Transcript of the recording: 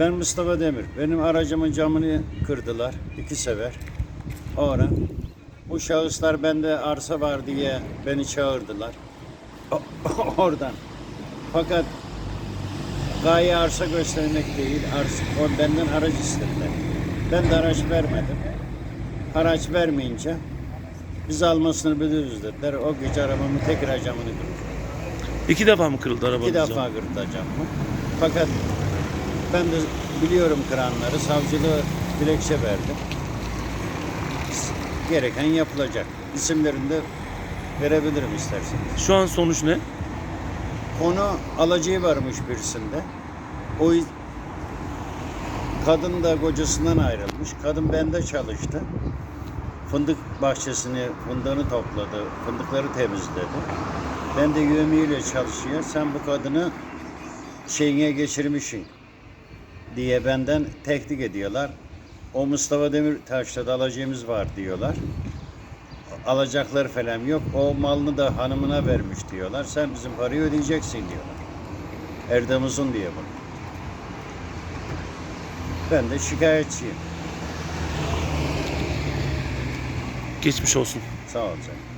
Ben Mustafa Demir. Benim aracımın camını kırdılar. iki sefer. O ara. Bu şahıslar bende arsa var diye beni çağırdılar. Oradan. Fakat gaye arsa göstermek değil. Arsa, o benden araç istediler. Ben de araç vermedim. Araç vermeyince biz almasını biliyoruz dediler. O gece arabamın tekrar camını kırdı. İki defa mı kırıldı arabanız? İki defa kırdı camı. Fakat ben de biliyorum kıranları. Savcılığa dilekçe verdim. Gereken yapılacak. İsimlerini de verebilirim isterseniz. Şu an sonuç ne? Konu alıcığı varmış birisinde. O kadın da kocasından ayrılmış. Kadın bende çalıştı. Fındık bahçesini, fındığını topladı, fındıkları temizledi. Ben de yövmiyle çalışıyor. Sen bu kadını şeyine geçirmişsin diye benden tehdit ediyorlar. O Mustafa Demirtaş'ta da alacağımız var diyorlar. Alacakları falan yok. O malını da hanımına vermiş diyorlar. Sen bizim parayı ödeyeceksin diyorlar. Erdem Uzun diye bunu. Ben de şikayetçiyim. Geçmiş olsun. Sağ ol canım.